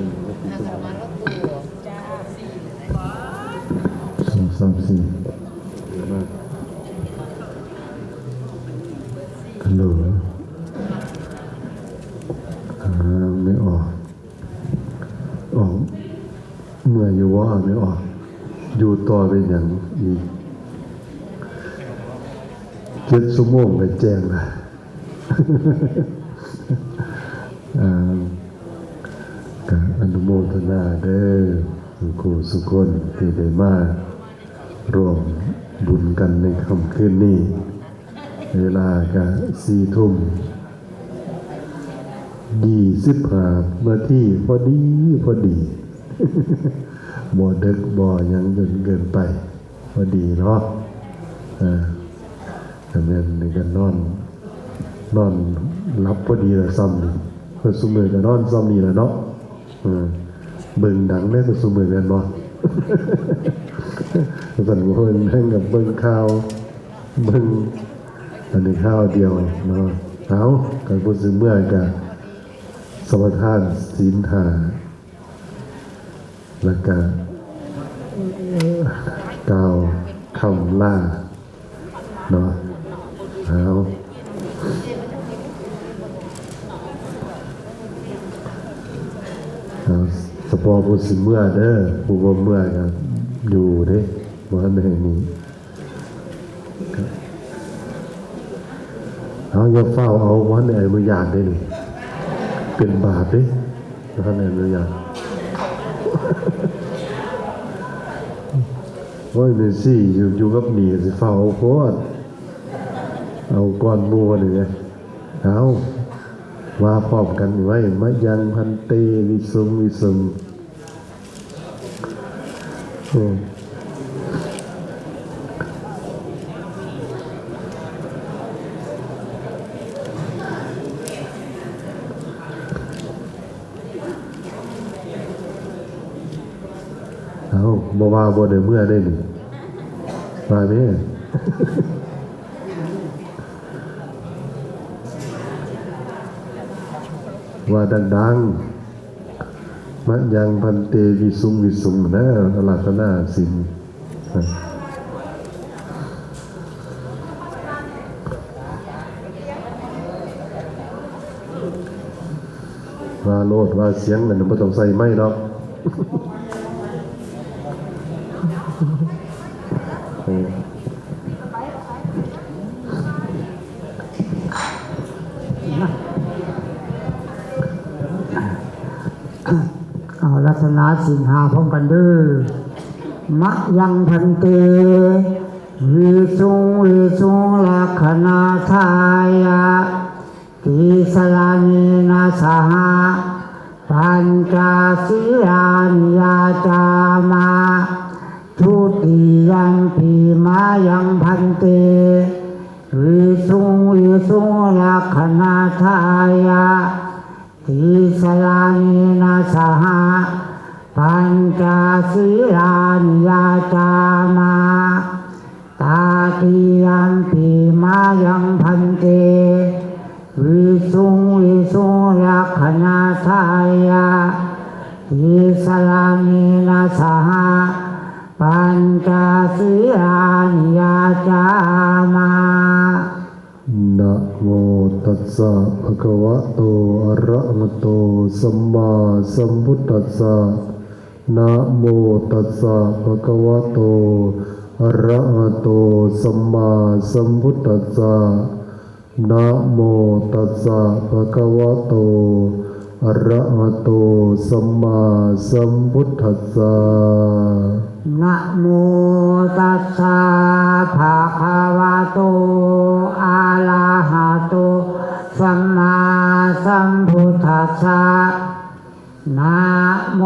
สอาคามาลดตัวจ้าสองสามสี่ฮัลโหลไม่ออกออกเมื่ออยู่ว่าไม่ออก อยู่ต่อเป็นอย่างอีกเจ็ดชั่วโมงไปแจ้งเละอ่า ก็อนุโมทนาเด้อสุขูสุคนที่ได้มาร่วมบุญกันในค่ำคืนนี้ เวลาก็สี่ทุ่มยี่สิบห้านาทีพอดีพอดีบ่ดึกบ่ยังจนเกินไป พอดีเนาะอ่าแต่แม่นในกนอน นอนรับพอดีละซ้ำนี่เพิ่นซุมื้อก็นอนซ้ำนี่ละเนาะ เบิ่งดังได้ก็ซุมื้อแม่นบ่สันบ่เพิ่นแห่งกับเบิ่งข่าวเบิ่งอันนี้ข่าวเดียวเนาะเอาก็บ่ซื้อเมื่อก็สมทานศีลหาแล้วก็กล่าวคำล่าเนาะเอา เอาสปอร์ผู้สิเมื่อเด้อผู้บ่เมื่อก็อยู่เด้บ่ทันได้นี้เอาอย่าเฝ้าเอาวันไหนอนุญาตได้นี่เป็นบาปเด้บ่ทันได้อนุญาตโอ้ยนี่สิอยู่อยู่กับหนีสิเฝ้าเอาโพดเอาก่อนหมู่นี่ไงเอา ว่าพร้อมกันไว้มะยังพันเตวิสุงวิสุงเอาบ่ว่าบ่ได้เมื่อได้หนี่มาแม่ ว่าดังๆมะยังพันเตวิสุงวิสุงนะอรัตนาสินว่าโลดว่าเสียงนั่นไม่ต้องใส่ไม่หรอก เอาลักษณะสินหาพร้อมกันเด้อมะยังพันเตวิสุงวิสุงลักขณาทายะติสลานีนาสหะปัญจศีลานยาจามาทุติยันปีมายังพันเตวิสุงวิสุงลักขณาทาย สลานินาสหะปัญจศีลานิยาจามานะโมตัสสะภะคะวะโตอะระหะโตสัมมาสัมพุทธัสสะนะโมตัสสะภะคะวะโตอะระหะโตสัมมาสัมพุทธัสสะนะโมตัสสะภะคะวะโตอะ อระหะโตสัมมาสัมพุทธัสสะนะโมตัสสะภะคะวะโตอะระหะโตสัมมาสัมพุทธัสสะนะโม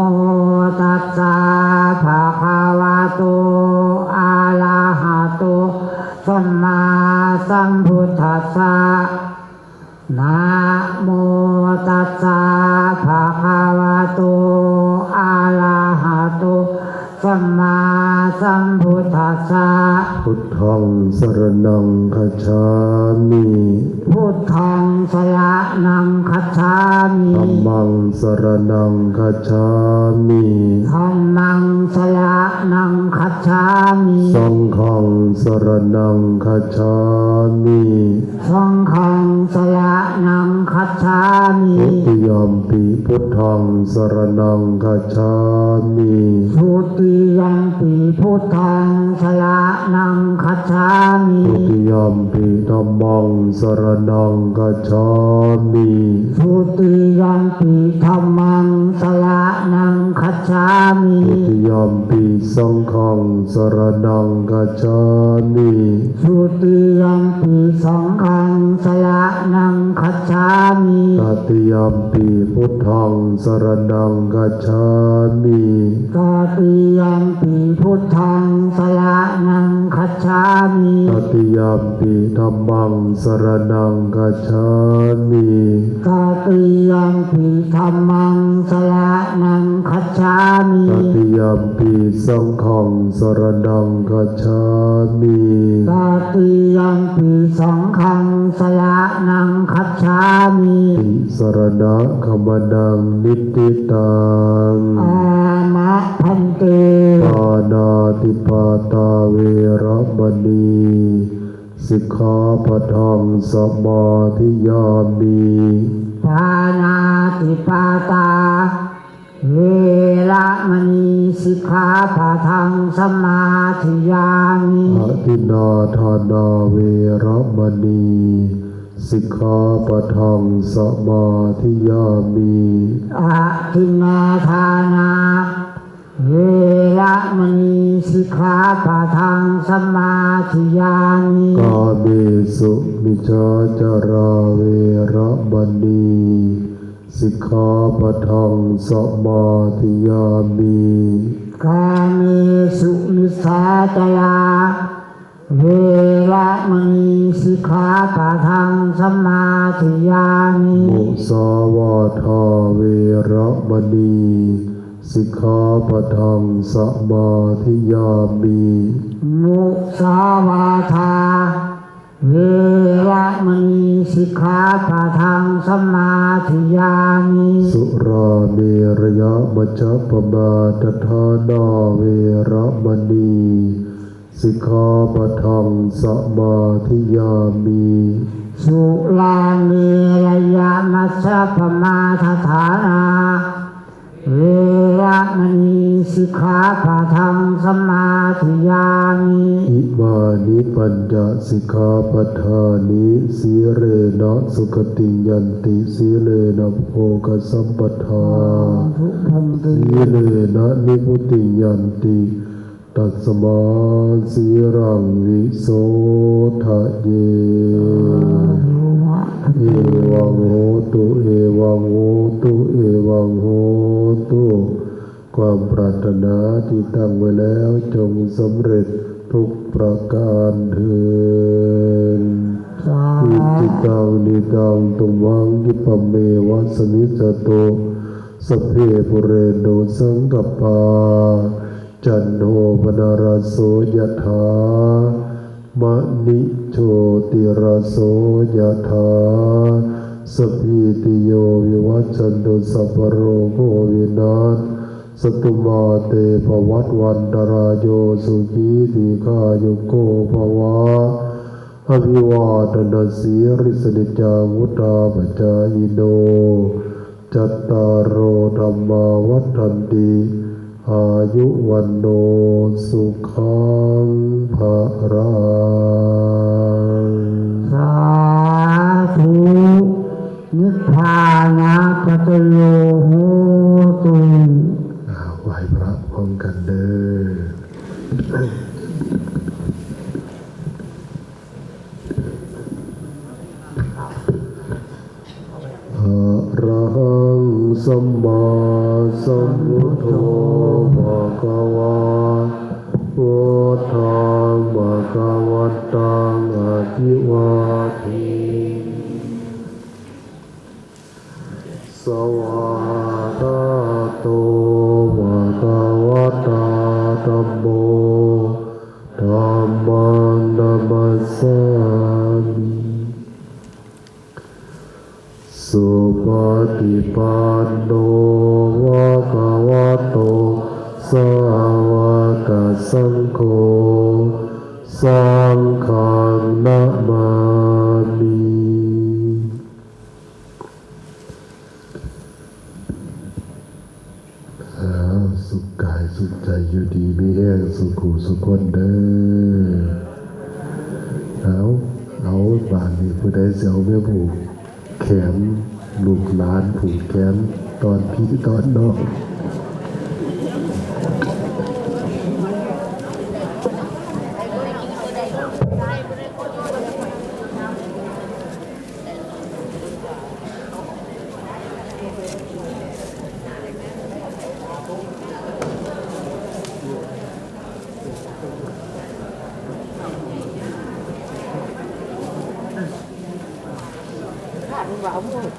พุทธังสรนังคัจา มิพุทธังสรนังคัจฉามิธัมมังสรนังคัจฉามิธัมมังสรนังคัจฉามิสังฆังสรนังคัจฉามิสังฆังสรนังคัจฉามิทุติยมปิพุทธังสรนังคัจฉามิทุติยังปีพุทธังสรนังคัจฉามิทุติยมปิธัมมังสรนังคัจฉามิทุติยังปีธรรมังสรนังคัจฉามิทุติยมปิสังฆังสรนังคัจฉามิทุติยังปีสังฆังสรนังคัจฉามิตติยมปิ พุทธังสรนังคัจฉามิตติยังปีพุทธังสรนังคัจฉามิตติยมปิธัมมังสรนังคัจฉามิตติยังปีธรรมังสรนังคัจฉามิตติยมปิสังฆังสรนังคัจฉามิตติยังปีสังฆังสรนังคัจฉามิติสรณะขมนังนิตติตังอามะพันเตปานาติปาตาเวระมณีสิกขาปะทังสมาธิยามีปานาติปาตา เวระมณีสิกขาปะทังสมาธิยามิอทินาทานาเวระมณี สิกขาปะทังสมาธิยามีอาทินนาทานาเวระมณีสิกขาปะทังสมาธิยามิกาเมสุมิชาจาราเวระมณีสิกขาปะทังสมาธิยามีกาเมสุมิสาจลา เวระมณีสิกขาปะทังสมาธิยามิมุสาวาทาเวระมณีสิกขาปะทังสมาธิยามีมุสาวาทาเวระมณีสิกขาปะทังสมาธิยามิสุราเมรยะมัจจปมาตทานาเวระมณี สิกขาปะทังสมาธิยามีสุลาเมรยามัสสะปมาทฐานาเวระมณีสิกขาปะทังสมาธิยามิอิมานิปัญจสิกขาปทานิสีเรนะสุขติยันติสีเลนะโภคสัมปทาทุกพันติสีเลนะนิพุติยันติ ตัสมาสีรังวิโสทะเยเอวังโหตุ เอวังโหตุ เอวังโหตุ ความปรารถนาที่ตั้งไว้แล้วจงสำเร็จทุกประการเถิดอิจิตังนิตังตุมังกิปเมวะสมิจโตสเพปุเรนโดสังกปปา จันโทปนารโสยถามะนิโชติรโสยถาสพีติโยวิวัจจันตุสัพโรโควินาศสตุมาเตภวัตวันตรายโยสุขีทีฆายุโกภวะอภิวาทนาสีริสนิจาวุตาปจายโนจัตตารโอธรรมาวัฏันติ อายุวันโนสุขังภะรังสาธุนิพพานะปัจโยโหตุอ่าไหวพระพร้อมกันเด้ออะระหังสัมมา สมพุทโธภะคะวะพุทธังภะคะวะตังอะภิวาทิสวะตะโตภะคะวะตาตัมโมธัมมังนัมสามิสุปฏิปันโน ใจอยู่ดีมีแห้งสุขสุขคนเด้อเอาเอาบานนี้ผู้ใดเสียวแม่ผูกแขนลูกหลานผูกแขนตอนพี่ตอนน้อง 아무 아무